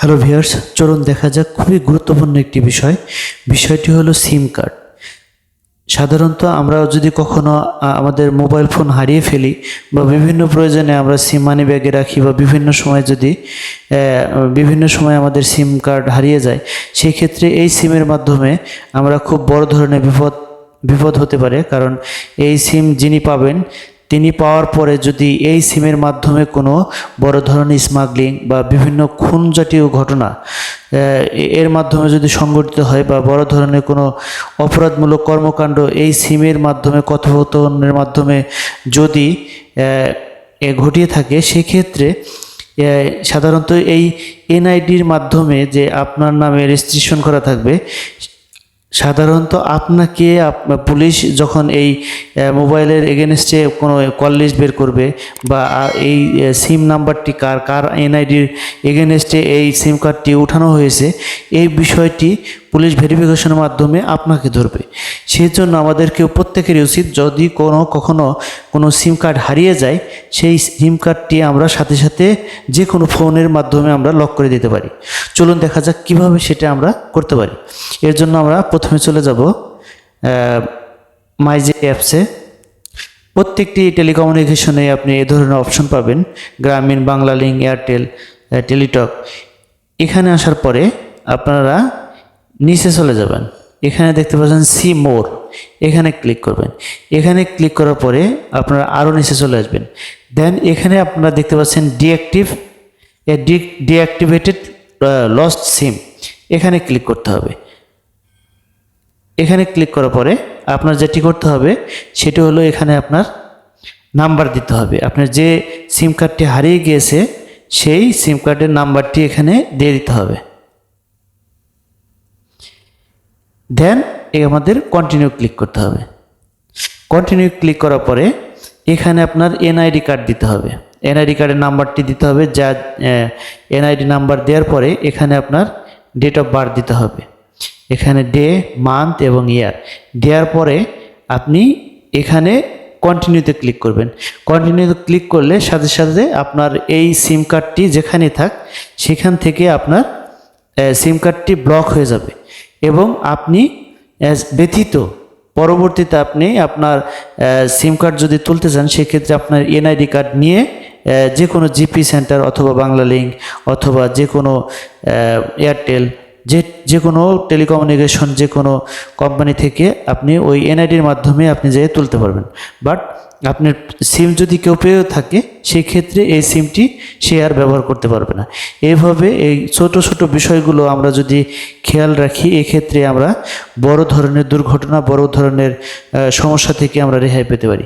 Hello viewers চলুন দেখা যাক খুবই গুরুত্বপূর্ণ একটি বিষয়। বিষয়টি হলো সিম কার্ড সাধারণত আমরা যদি কখনো আমাদের মোবাইল ফোন হারিয়ে ফেলি বা বিভিন্ন প্রয়োজনে আমরা সিম মানি ব্যাগে রাখি বা বিভিন্ন সময় যদি বিভিন্ন সময় আমাদের সিম কার্ড হারিয়ে যায় সেই ক্ষেত্রে এই সিমের মাধ্যমে আমরা খুব বড় ধরনের বিপদ বিপদ হতে পারে। কারণ এই সিম যিনি পাবেন তিনি পাওয়ার পরে যদি এই সিমের মাধ্যমে কোনো বড় ধরনের স্মাগলিং বা বিভিন্ন খুন জাতীয় ঘটনা এর মাধ্যমে যদি সংগঠিত হয় বা বড় ধরনের কোনো অপরাধমূলক কর্মকাণ্ড এই সিমের মাধ্যমে, কথোপকথনের মাধ্যমে যদি, এ ঘটিয়ে থাকে, সেক্ষেত্রে সাধারণত এই এনআইডির মাধ্যমে যে আপনার নামে রেজিস্ট্রেশন করা থাকবে সাধারণত আপনাকে আপ- পুলিশ যখন এই মোবাইলের এগেনস্টে কোনো কল লিস্ট বের করবে বা এই সিম নাম্বারটি কার কার এনআইডির এগেনস্টে এই সিম কার্ডটি উঠানো হয়েছে, এই বিষয়টি পুলিশ ভেরিফিকেশনের মাধ্যমে আপনাকে ধরবে। সেই জন্য আমাদেরকে প্রত্যেকেরই উচিত যদি কোনো, কখনো কোনো সিম কার্ড হারিয়ে যায়, সেই সিম কার্ডটি আমরা সাথে সাথে যে কোনো ফোনের মাধ্যমে আমরা লক করে দিতে পারি। চলুন দেখা যাক কীভাবে সেটা আমরা করতে পারি। এর জন্য আমরা প্রথমে চলে যাব মাইজে অ্যাপসে। প্রত্যেকটি টেলিকমিউনিকেশনে আপনি এ ধরনের অপশন পাবেন, গ্রামীণ, বাংলা, লিঙ্ক, এয়ারটেল টেলিটক। এখানে আসার পরে আপনারা নিচে চলে যাবেন। এখানে দেখতে পাচ্ছেন সি মোর। এখানে ক্লিক করবেন। এখানে ক্লিক করার পরে আপনারা আরও নিচে চলে আসবেন। দেন এখানে আপনারা দেখতে পাচ্ছেন ডিঅ্যাক্টিভ। ডিঅ্যাক্টিভেটেড লস্ট সিম এখানে ক্লিক করতে হবে। এখানে ক্লিক করার পরে আপনার যেটি করতে হবে, সেটি হলো এখানে আপনার নাম্বার দিতে হবে। আপনার যে সিম কার্ডটি হারিয়ে গিয়েছে, সেই সিম কার্ডের নাম্বারটি এখানে দিয়ে দিতে হবে। দেন আমাদের কন্টিনিউ ক্লিক করতে হবে। কন্টিনিউ ক্লিক করার পরে এখানে আপনার এনআইডি কার্ড দিতে হবে। এনআইডি কার্ডের নাম্বারটি দিতে হবে, যা এনআইডি নাম্বার দেওয়ার পরে এখানে আপনার ডেট অফ বার্থ দিতে হবে। এখানে ডে মান্থ এবং ইয়ার দেওয়ার পরে আপনি এখানে কন্টিনিউতে ক্লিক করবেন। কন্টিনিউতে ক্লিক করলে সাথে সাথে আপনার এই সিম কার্ডটি যেখানে থাক, সেখান থেকে আপনার সিম কার্ডটি ব্লক হয়ে যাবে। এবং আপনি ব্যথিত পরবর্তীতে আপনি আপনার সিম কার্ড যদি তুলতে চান, সেক্ষেত্রে আপনার এনআইডি কার্ড নিয়ে যে কোনো জিপি সেন্টার অথবা বাংলা লিঙ্ক অথবা যে কোনো এয়ারটেল, যে যে কোনো টেলিকমিউনিকেশন, যে কোনো কোম্পানি থেকে আপনি ওই এনআইডির মাধ্যমে আপনি যেয়ে তুলতে পারবেন। বাট আপনার সিম যদি কেউ পেয়েও থাকে সেই ক্ষেত্রে এই সিমটি সে আর ব্যবহার করতে পারবে না। এইভাবে এই ছোট ছোট বিষয়গুলো আমরা যদি খেয়াল রাখি, এক্ষেত্রে আমরা বড় ধরনের দুর্ঘটনা, বড় ধরনের সমস্যা থেকে আমরা রেহাই পেতে পারি।